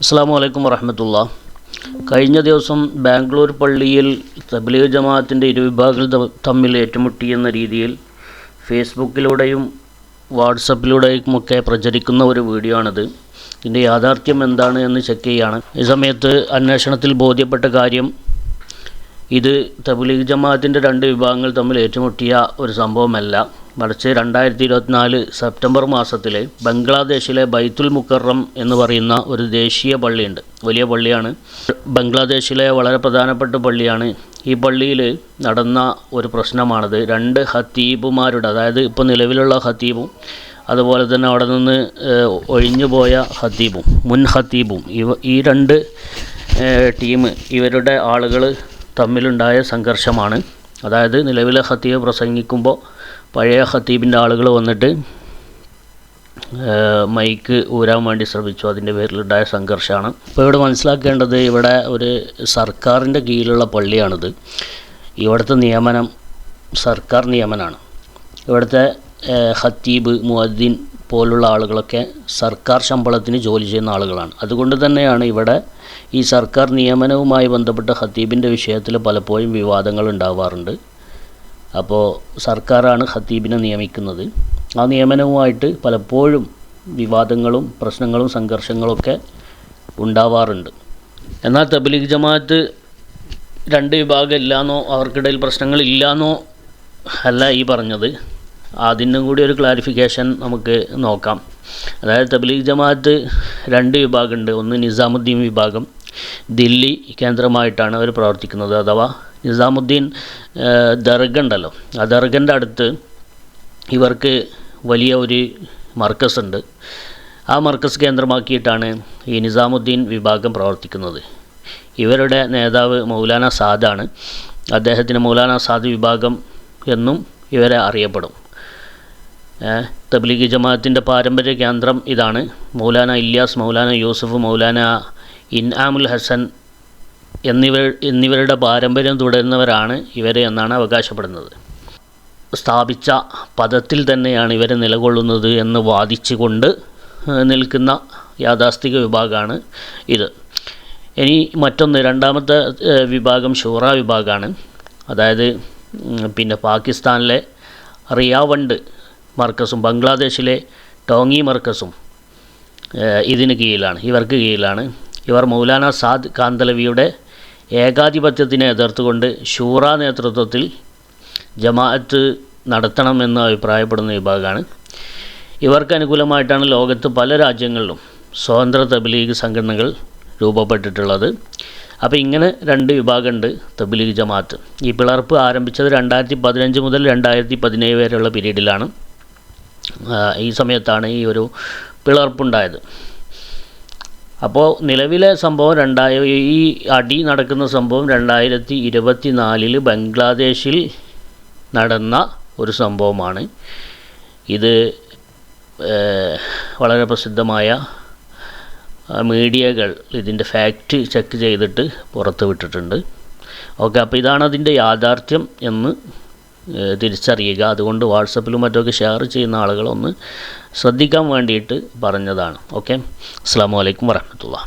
അസ്സാം വലൈക്കും വറഹമത്തുള്ള. കഴിഞ്ഞ ദിവസം ബാംഗ്ലൂർ പള്ളിയിൽ തബ്ലീഗ് ജമാഅത്തിന്റെ ഇരുവിഭാഗങ്ങൾ തം- തമ്മിൽ ഏറ്റുമുട്ടിയെന്ന രീതിയിൽ ഫേസ്ബുക്കിലൂടെയും വാട്സപ്പിലൂടെയുമൊക്കെ പ്രചരിക്കുന്ന ഒരു വീഡിയോ ആണിത് ഇതിന്റെ യാഥാർത്ഥ്യം എന്താണ് എന്ന് ചെക്ക് ചെയ്യുകയാണ് ഈ സമയത്ത് അന്വേഷണത്തിൽ ബോധ്യപ്പെട്ട കാര്യം ഇത് തബ്ലീഗ് ജമാഅത്തിന്റെ രണ്ട് വിഭാഗങ്ങൾ തമ്മിൽ ഏറ്റുമുട്ടിയ ഒരു സംഭവമല്ല. മറിച്ച് രണ്ടായിരത്തി ഇരുപത്തിനാല് സെപ്റ്റംബർ മാസത്തിൽ ബംഗ്ലാദേശിലെ ബൈത്തുൽ മുക്കറം എന്ന് പറയുന്ന ഒരു ദേശീയ പള്ളിയുണ്ട്. വലിയ പള്ളിയാണ്. ബംഗ്ലാദേശിലെ വളരെ പ്രധാനപ്പെട്ട പള്ളിയാണ്. ഈ പള്ളിയിൽ നടന്ന ഒരു പ്രശ്നമാണത്. രണ്ട് ഹത്തീബുമാരുടെ അതായത് ഇപ്പോൾ നിലവിലുള്ള ഹത്തീബും അതുപോലെ തന്നെ അവിടെ നിന്ന് ഒഴിഞ്ഞുപോയ ഹത്തീബും മുൻ ഹത്തീബും ഇവ ഈ രണ്ട് ടീം ഇവരുടെ ആളുകൾ തമ്മിലുണ്ടായ സംഘർഷമാണ്. അതായത് നിലവിലെ ഹത്തീബ് പ്രസംഗിക്കുമ്പോൾ പഴയ ഖത്തീബിന്റെ ആളുകൾ വന്നിട്ട് മൈക്ക് ഊരാൻ വേണ്ടി ശ്രമിച്ചു. അതിന്റെ പേരിലുണ്ടായ സംഘർഷമാണ്. ഇപ്പോൾ ഇവിടെ മനസ്സിലാക്കേണ്ടത് ഇവിടെ ഒരു സർക്കാരിന്റെ കീഴിലുള്ള പള്ളിയാണിത്. ഇവിടുത്തെ നിയമനം സർക്കാർ നിയമനമാണ് ഇവിടുത്തെ ഹത്തീബ് മുഹദ്ദീൻ പോലുള്ള ആളുകളൊക്കെ സർക്കാർ ശമ്പളത്തിന് ജോലി ചെയ്യുന്ന ആളുകളാണ്. അതുകൊണ്ട് തന്നെയാണ് ഇവിടെ ഈ സർക്കാർ നിയമനവുമായി ബന്ധപ്പെട്ട ഹത്തീബിന്റെ വിഷയത്തിൽ പലപ്പോഴും വിവാദങ്ങൾ ഉണ്ടാവാറുണ്ട്. അപ്പോൾ സർക്കാരാണ് ഖത്തീബിനെ നിയമിക്കുന്നത്. ആ നിയമനവുമായിട്ട് പലപ്പോഴും വിവാദങ്ങളും പ്രശ്നങ്ങളും സംഘർഷങ്ങളൊക്കെ ഉണ്ടാവാറുണ്ട്. എന്നാൽ തബ്ലീഗ് ജമാഅത്ത് രണ്ട് വിഭാഗം ഇല്ലാന്നോ അവർക്കിടയിൽ പ്രശ്നങ്ങളില്ലാന്നോ അല്ല ഈ പറഞ്ഞത്. അതിനും കൂടി ഒരു ക്ലാരിഫിക്കേഷൻ നമുക്ക് നോക്കാം. അതായത് തബ്ലീഗ് ജമാഅത്ത് രണ്ട് വിഭാഗമുണ്ട് ഒന്ന് നിസാമുദ്ദീൻ വിഭാഗം ദില്ലി കേന്ദ്രമായിട്ടാണ് അവർ പ്രവർത്തിക്കുന്നത്. അഥവാ നിസാമുദ്ദീൻ ദർഗ ഉണ്ടല്ലോ. ആ ദർഗന്റെ അടുത്ത് ഇവർക്ക് വലിയ ഒരു മർക്കസ് ഉണ്ട്. ആ മർക്കസ് കേന്ദ്രമാക്കിയിട്ടാണ് ഈ നിസാമുദ്ദീൻ വിഭാഗം പ്രവർത്തിക്കുന്നത്. ഇവരുടെ നേതാവ് മൗലാന സാദാണ്. അദ്ദേഹത്തിന് മൗലാന സാദ് വിഭാഗം എന്നും ഇവരെ അറിയപ്പെടും. തബ്ലീഗ് ജമാഅത്തിന്റെ പാരമ്പര്യ കേന്ദ്രം ഇതാണ്. മൗലാന ഇല്യാസ് മൗലാന യൂസഫ് മൗലാന ഇൻആമുൽ ഹസൻ എന്നിവർ എന്നിവരുടെ പാരമ്പര്യം തുടരുന്നവരാണ് ഇവർ എന്നാണ് അവകാശപ്പെടുന്നത്. സ്ഥാപിച്ച പദത്തിൽ തന്നെയാണ് ഇവർ നിലകൊള്ളുന്നത് എന്ന് വാദിച്ചുകൊണ്ട് നിൽക്കുന്ന യാഥാസ്ഥിക വിഭാഗമാണ് ഇത്. ഇനി മറ്റൊന്ന് രണ്ടാമത്തെ വിഭാഗം ഷൂറ വിഭാഗമാണ്. അതായത് പിന്നെ പാകിസ്ഥാനിലെ റിയാവണ്ട് മർക്കസും ബംഗ്ലാദേശിലെ ടോങ്ങി മർക്കസും ഇതിന് കീഴിലാണ് ഇവർക്ക് കീഴിലാണ്. ഇവർ മൗലാന സാദ് കാന്തലവിയുടെ ഏകാധിപത്യത്തിനെ എതിർത്തുകൊണ്ട് ഷൂറ നേതൃത്വത്തിൽ ജമാഅത്ത് നടത്തണമെന്ന് അഭിപ്രായപ്പെടുന്ന വിഭാഗമാണ്. ഇവർക്ക് അനുകൂലമായിട്ടാണ് ലോകത്ത് പല രാജ്യങ്ങളിലും സ്വതന്ത്ര തബ്ലീഗ് സംഘടനകൾ രൂപപ്പെട്ടിട്ടുള്ളത്. അപ്പോൾ ഇങ്ങനെ രണ്ട് വിഭാഗമുണ്ട് തബ്ലീഗ് ജമാഅത്ത്. ഈ പിളർപ്പ് ആരംഭിച്ചത് രണ്ടായിരത്തി പതിനഞ്ച് മുതൽ രണ്ടായിരത്തി പതിനേഴ് വരെയുള്ള പീരീഡിലാണ്. ഈ സമയത്താണ് ഈ ഒരു പിളർപ്പുണ്ടായത്. അപ്പോൾ നിലവിലെ സംഭവം രണ്ടായ ഈ അടി നടക്കുന്ന സംഭവം രണ്ടായിരത്തി ഇരുപത്തി നാലിൽ ബംഗ്ലാദേശിൽ നടന്ന ഒരു സംഭവമാണ്. ഇത് വളരെ പ്രസിദ്ധമായ മീഡിയകൾ ഇതിന്റെ ഫാക്റ്റ് ചെക്ക് ചെയ്തിട്ട് പുറത്ത് വിട്ടിട്ടുണ്ട് ഓക്കെ അപ്പോൾ ഇതാണ് അതിന്റെ യാഥാർത്ഥ്യം എന്ന് തിരിച്ചറിയുക. അതുകൊണ്ട് വാട്സപ്പിലും മറ്റൊക്കെ ഷെയർ ചെയ്യുന്ന ആളുകളൊന്ന് ശ്രദ്ധിക്കാൻ വേണ്ടിയിട്ട് പറഞ്ഞതാണ്. ഓക്കെ? അസ്സാം വലൈക്കും വരഹമത്തുള്ള